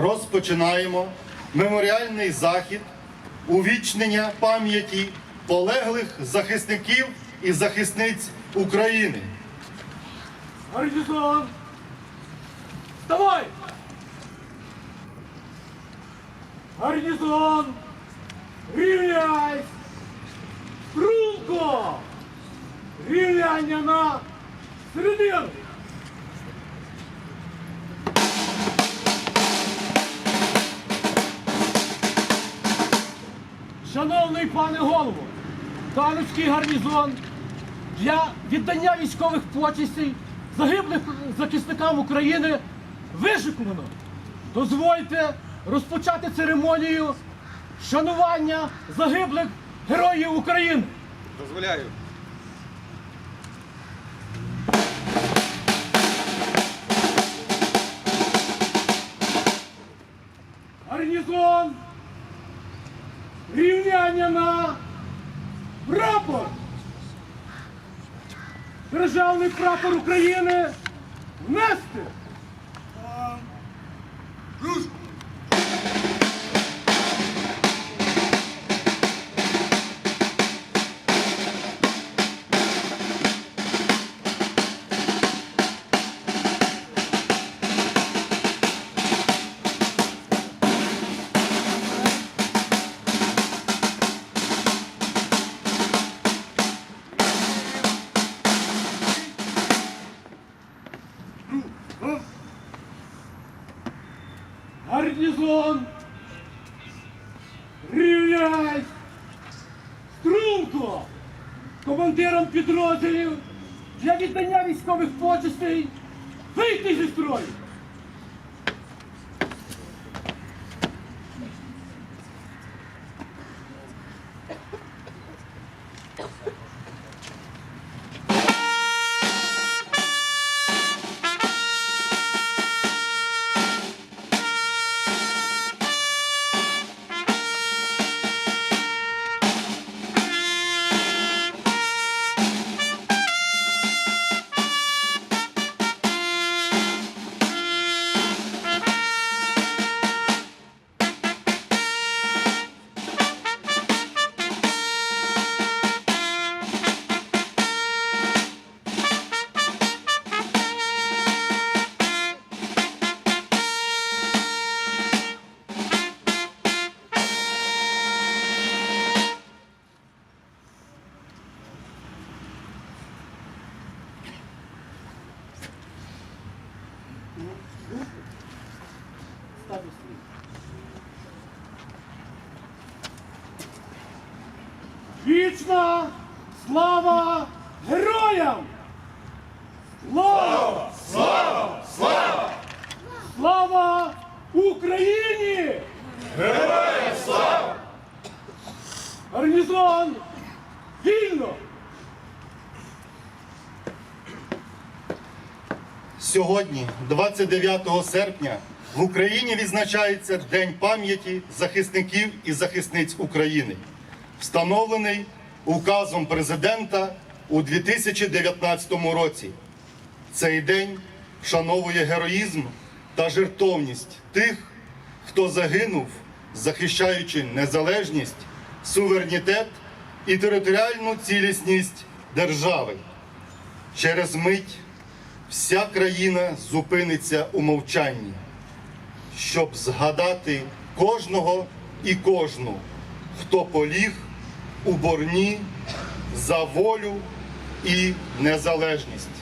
розпочинаємо меморіальний захід увічнення пам'яті полеглих захисників і захисниць України. Гарнізон! Вставай! Гарнізон! Рівняйсь! Струнко! Рівняння на середину! Шановний пане голово, Талицький гарнізон для віддання військових почестей загиблих захисникам України вишикувано. Дозвольте розпочати церемонію шанування загиблих героїв України. Дозволяю. Рівняння на прапор! Державний прапор України внести! Гарнізон! Військових почестей вийти зі строю! Вічна слава героям! Слава! Слава! Слава! Слава Україні! Героям слава! Гарнізон! Вільно! Сьогодні, 29 серпня, в Україні відзначається День пам'яті захисників і захисниць України, встановлений указом президента у 2019 році. Цей день вшановує героїзм та жертовність тих, хто загинув, захищаючи незалежність, суверенітет і територіальну цілісність держави. Через мить вся країна зупиниться у мовчанні, щоб згадати кожного і кожну, хто поліг у борні за волю і незалежність.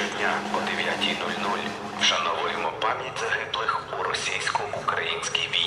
Щодня о 9.00 вшановуємо пам'ять загиблих у російсько-українській війні.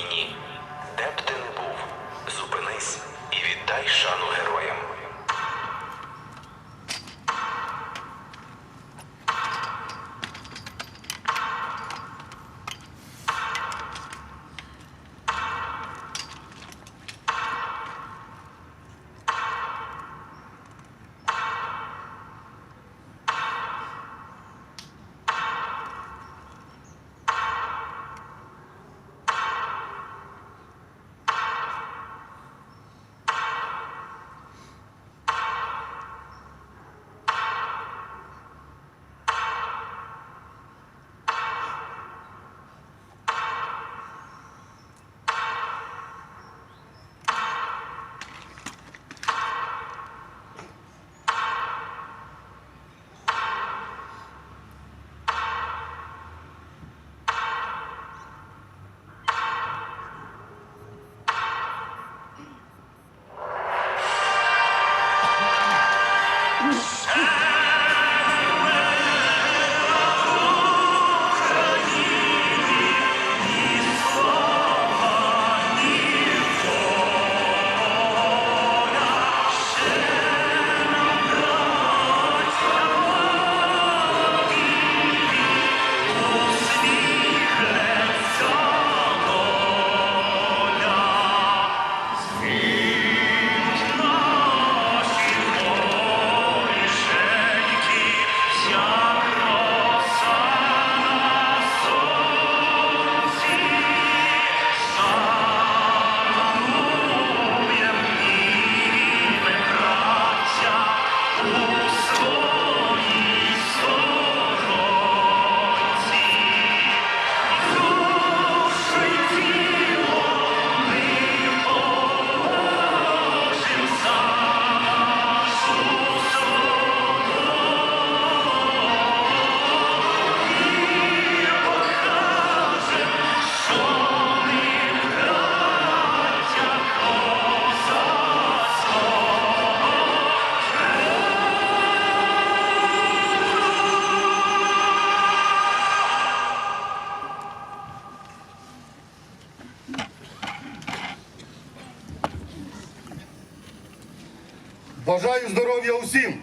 Усім!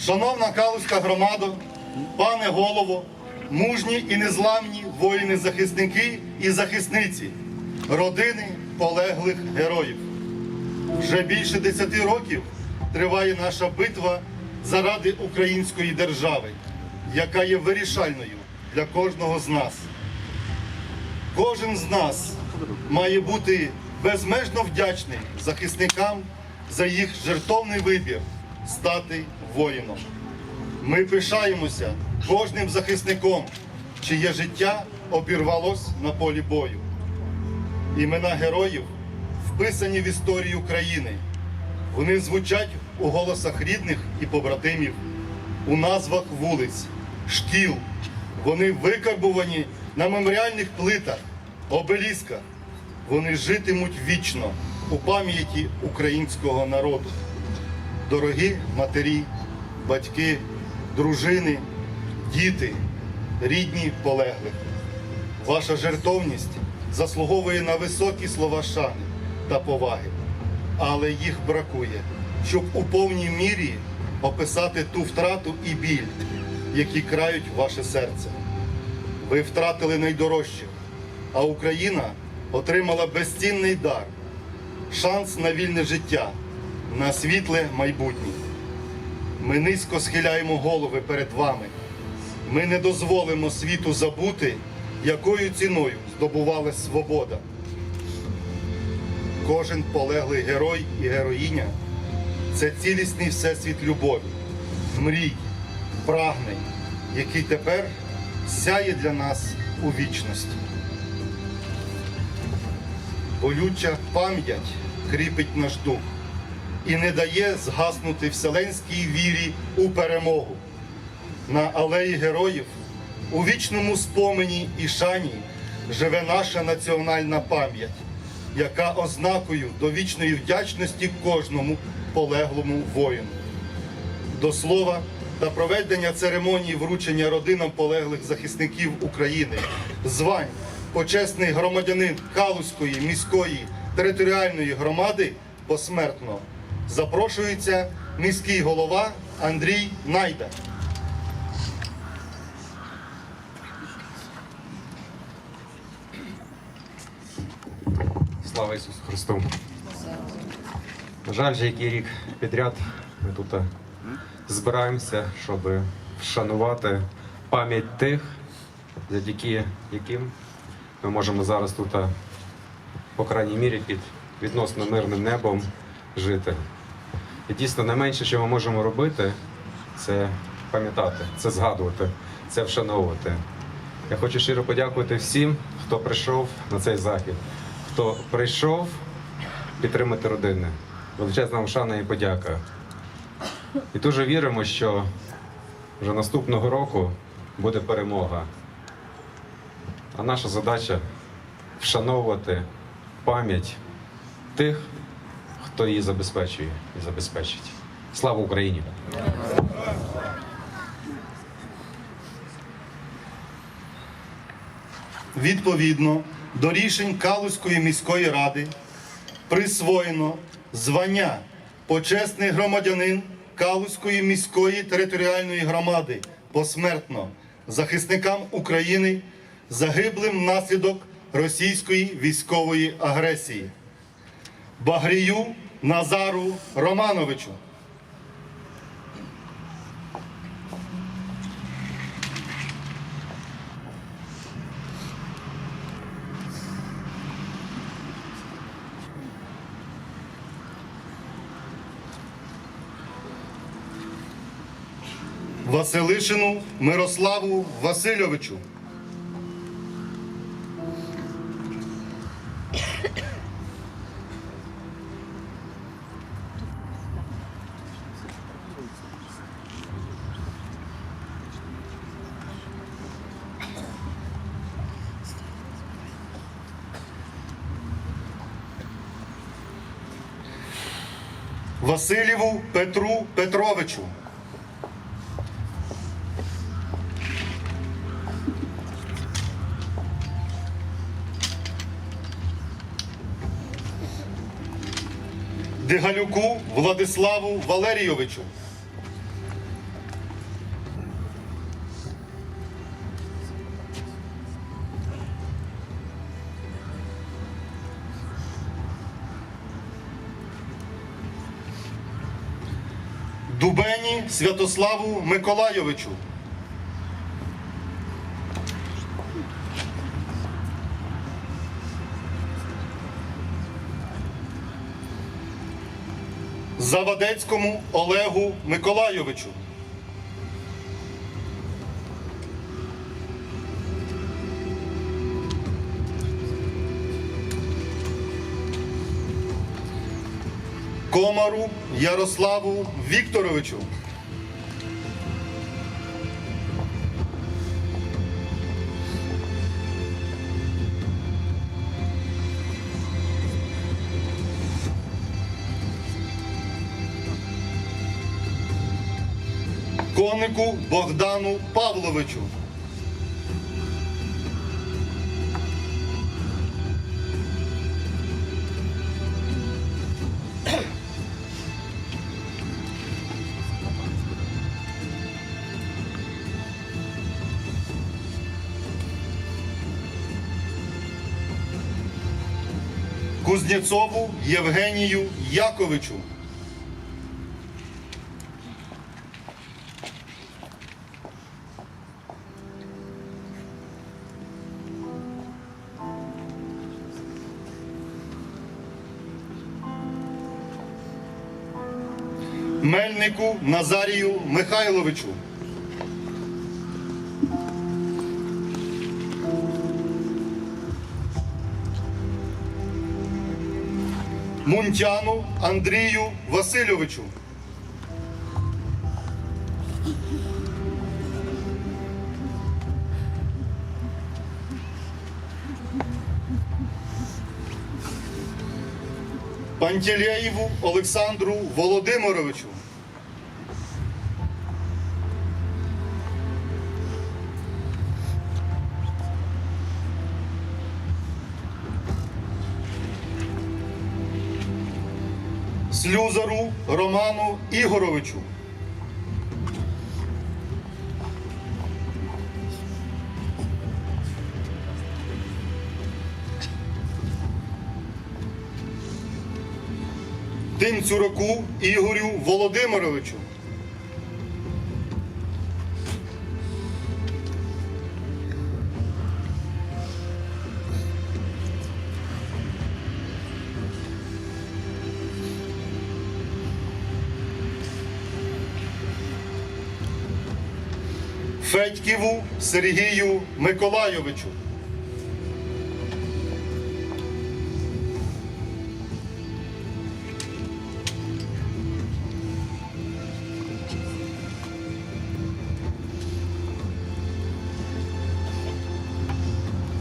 Шановна Калузька громада, пане голово, мужні і незламні воїни-захисники і захисниці, родини полеглих героїв. Вже більше десяти років триває наша битва заради української держави, яка є вирішальною для кожного з нас. Кожен з нас має бути безмежно вдячний захисникам за їх жертовний вибір стати воїном. Ми пишаємося кожним захисником, чиє життя обірвалось на полі бою. Імена героїв вписані в історію країни. Вони звучать у голосах рідних і побратимів, у назвах вулиць, шкіл. Вони викарбувані на меморіальних плитах, обелісках. Вони житимуть вічно у пам'яті українського народу. Дорогі матері, батьки, дружини, діти, рідні полеглих. Ваша жертовність заслуговує на високі слова шани та поваги, але їх бракує, щоб у повній мірі описати ту втрату і біль, які крають ваше серце. Ви втратили найдорожчих, а Україна отримала безцінний дар, шанс на вільне життя, на світле майбутнє. Ми низько схиляємо голови перед вами. Ми не дозволимо світу забути, якою ціною здобувалась свобода. Кожен полеглий герой і героїня це цілісний всесвіт любові, мрій, прагнень, який тепер сяє для нас у вічності. Болюча пам'ять кріпить наш дух і не дає згаснути вселенській вірі у перемогу. На алеї героїв у вічному спомені і шані живе наша національна пам'ять, яка ознакою до вічної вдячності кожному полеглому воїну. До слова та проведення церемонії вручення родинам полеглих захисників України, звань почесний громадянин Калузької міської територіальної громади посмертно запрошується міський голова Андрій Найда. Слава Ісусу Христу! На жаль, вже який рік підряд ми тут е, збираємося, щоб вшанувати пам'ять тих, завдяки яким ми можемо зараз тут, е, по крайній мірі, під відносно мирним небом жити. І дійсно найменше, що ми можемо робити, це пам'ятати, це згадувати, це вшановувати. Я хочу щиро подякувати всім, хто прийшов на цей захід, хто прийшов підтримати родини. Величезна вам шана і подяка. І дуже віримо, що вже наступного року буде перемога. А наша задача вшановувати пам'ять тих, хто її забезпечує і забезпечить. Слава Україні! Відповідно до рішень Калузької міської ради присвоєно звання почесний громадянин Калузької міської територіальної громади посмертно захисникам України, загиблим внаслідок російської військової агресії. Багрію Назару Романовичу. Василишину Мирославу Васильовичу. Васильєву Петру Петровичу. Дигалюку Владиславу Валерійовичу. Святославу Миколайовичу. Завадецькому Олегу Миколайовичу. Комару Ярославу Вікторовичу. Конику Богдану Павловичу. Кузнєцову Євгенію Яковичу. Мельнику Назарію Михайловичу. Мунтяну Андрію Васильовичу. Пантелеєву Олександру Володимировичу. Слюзару Роману Ігоровичу. Тимцюраку Ігорю Володимировичу. Федьківу Сергію Миколайовичу.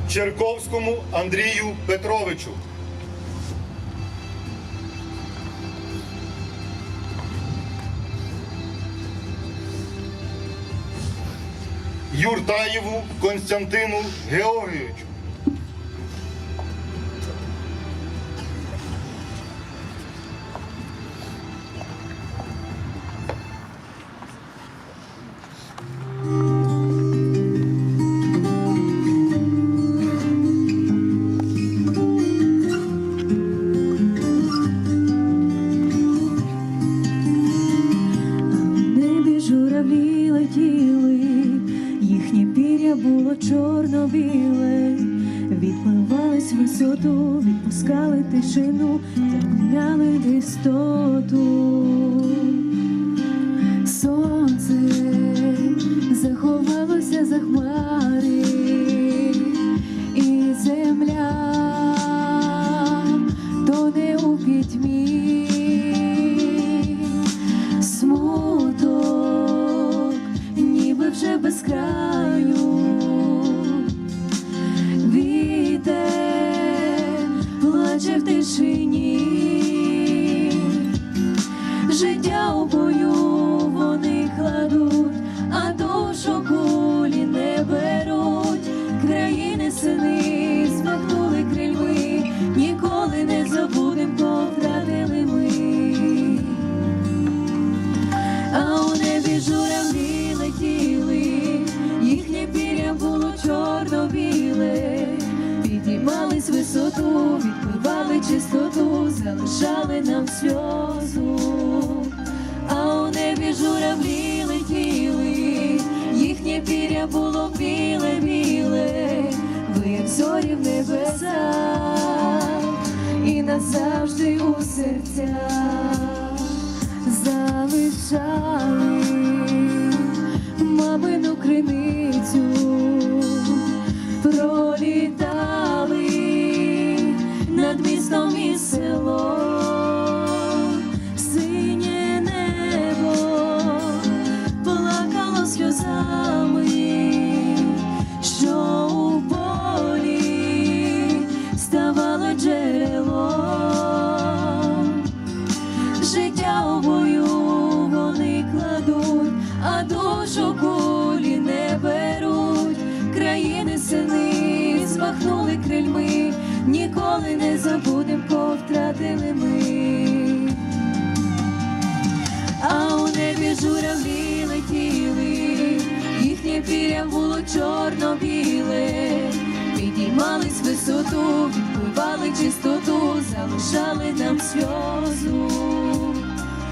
Черковському Андрію Петровичу. Юртаєву Константину Георгійовичу. Дистоту. Сонце заховалося за хмари, журавлі летіли, їхнє пір'я було чорно-біле, піднімались висоту, відпивали чистоту, залишали нам сльозу, а у небі журавлі летіли, їхнє пір'я було біле-біле, ви як зорі в небесах і назавжди у серця Залишали криницю, пролітали над містом і селом, забудем, втратили ми. А у небі журавлі летіли, їхнє пір'я було чорно-біле, підіймались висоту, відпливали чистоту, залишали нам сльозу,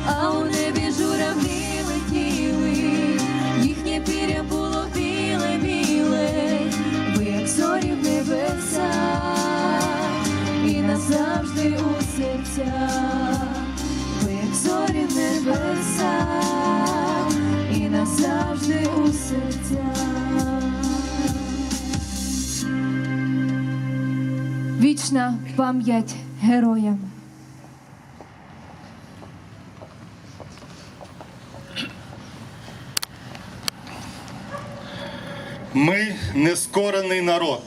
а у небі журавлі серцях. Ви як зорі в небесах і назавжди у серцях. Вічна пам'ять героям. Ми нескорений народ,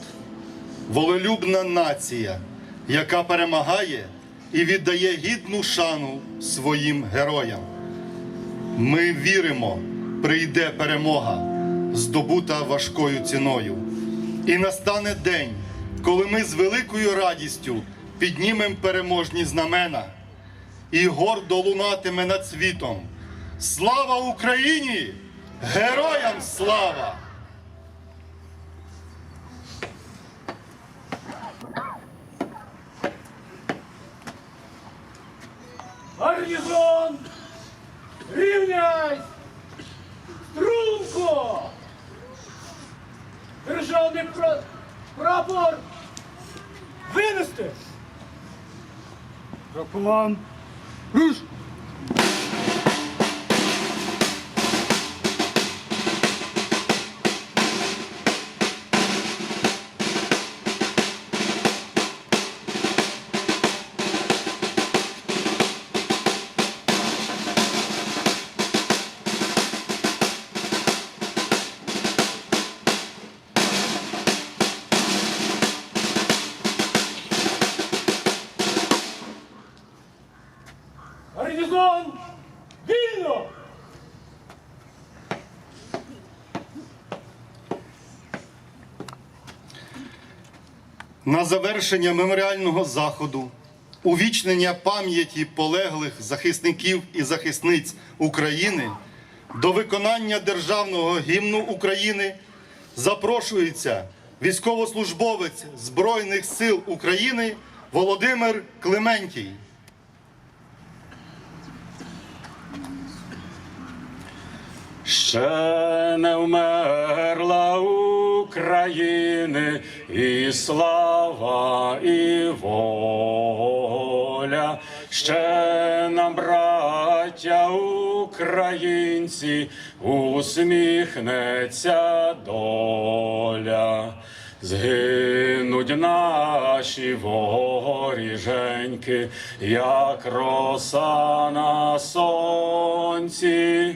волелюбна нація, яка перемагає і віддає гідну шану своїм героям. Ми віримо, прийде перемога, здобута важкою ціною. І настане день, коли ми з великою радістю піднімемо переможні знамена, і гордо лунатиме над світом. Слава Україні! Героям слава! Гарнізон! Рівняйсь! Струнко! Державний пра- прапор! Винести! Проплан! Руш! На завершення меморіального заходу, увічнення пам'яті полеглих захисників і захисниць України до виконання державного гімну України запрошується військовослужбовець Збройних сил України Володимир Клементій. Ще не вмерла України і слава, і воля, ще нам, браття українці, усміхнеться доля. Згинуть наші воріженьки, як роса на сонці.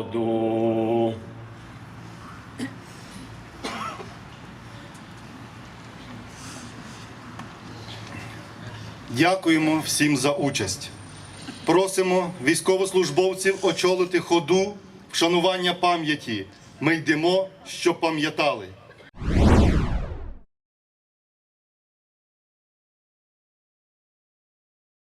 Дякуємо всім за участь. Просимо військовослужбовців очолити ходу вшанування пам'яті. Ми йдемо, щоб пам'ятали.